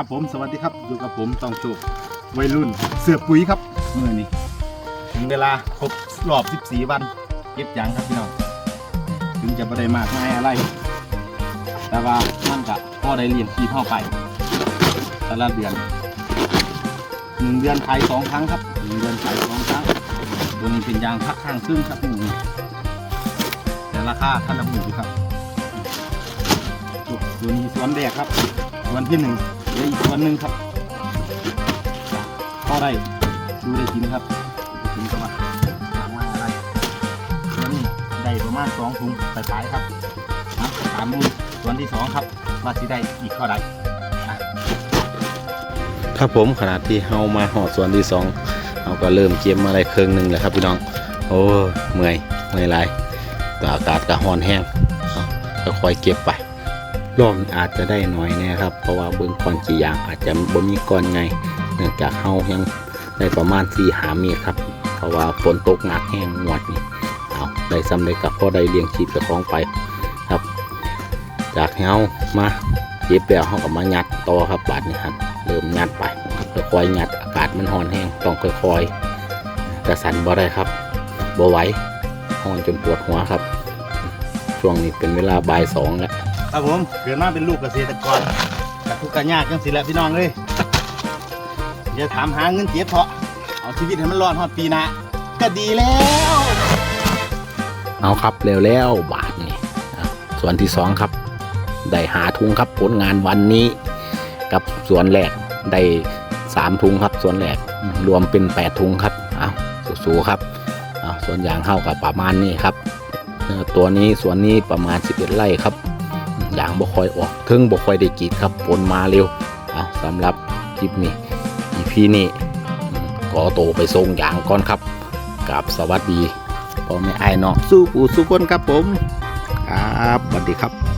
ครับผมสวัสดีครับอยู่กับผมตองโชควัยรุ่นเสือปุ๋ยครับเมื่อนี้ถึงเวลาครบรอบ 14 วันเก็บยังครับพี่น้องถึงจะไม่ได้มากมายอะไร แต่ว่ามันก็พอได้เลี้ยงชีพเข้าไปแต่ละเดือนหนึ่งเดือนขายสองครั้งครับหนึ่งเดือนขายสองครั้งตัวนี้เป็นยางพักข้างซึ่งครับหนึ่งแต่ราคาท่านละหมื่นครับตัวนี้สวนแดกครับสวนที่หนึ่ง เหลืออีกส่วนหนึ่งครับก็ได้ดูได้กินครับได้กินก็ว่าถามว่าอะไรส่วนนี้ได้ประมาณสองถุงไปขายครับนะตามดูส่วนที่สองครับว่าสิได้อีกเท่าไหร่ครับผมขณะที่เฮามาหอดส่วนที่สองเราก็เริ่มเก็บมาได้ครึ่งหนึ่งแล้วครับพี่น้อง โอ้เมื่อยเมื่อยหลายแต่อากาศก็ร้อนแห้งเอาค่อยๆเก็บไป รอบนี้อาจจะได้น้อยน่ครับ เพราะว่าเบื้องก้อนกี่อย่างอาจจะบ่มีก้อนไงเนื่องจากเฮายังได้ประมาณ4หาเมตรครับ เพราะว่าฝนตกหนักแห้งงวดนี้เอาได้ซ้ำได้กับพ่อได้เลี้ยงชีพเจ้าของไปครับ จากเฮามาเก็บแล้วเฮาก็มายัดต่อครับบาดนี้ครับเริ่มงัดไปค่อยๆงัดอากาศมันร้อนแห้งต้องค่อยๆกระสันบ่ได้ครับบ่ไหวร้อนจนปวดหัวครับ ช่วงนี้เป็นเวลาบ่ายสองแล้วครับผมเกิดมาเป็นลูกเกษตรกรกับทุกข์กันยากจังสิแหละพี่น้องเลยอย่าถามหาเงินเก็บเพราะเอาชีวิตให้มันรอดฮอดปีหน้าก็ดีแล้ว เอาครับเร็วแล้วบาทนี่อะส่วนที่สองครับ ได้หาทุงครับผลงานวันนี้ กับส่วนแรกได้สามทุงครับ ส่วนแรกอืมรวมเป็นแปดทุงครับเอาสู้ๆครับเอาส่วนยางเข้ากับประมาณนี้ครับเอ่อ ตัวนี้ส่วนนี้ประมาณ 11 ไร่ครับยางบ่ค่อยออกถึงบ่ค่อยได้กีดครับฝนมาเร็วเอาสำหรับคลิปนี้ EP นี้ขอโตไปส่งยางก่อนครับกับสวัสดีพ่อแม่ไอ้น้องสู้ปู่สู้คนครับผม ครับสวัสดีครับ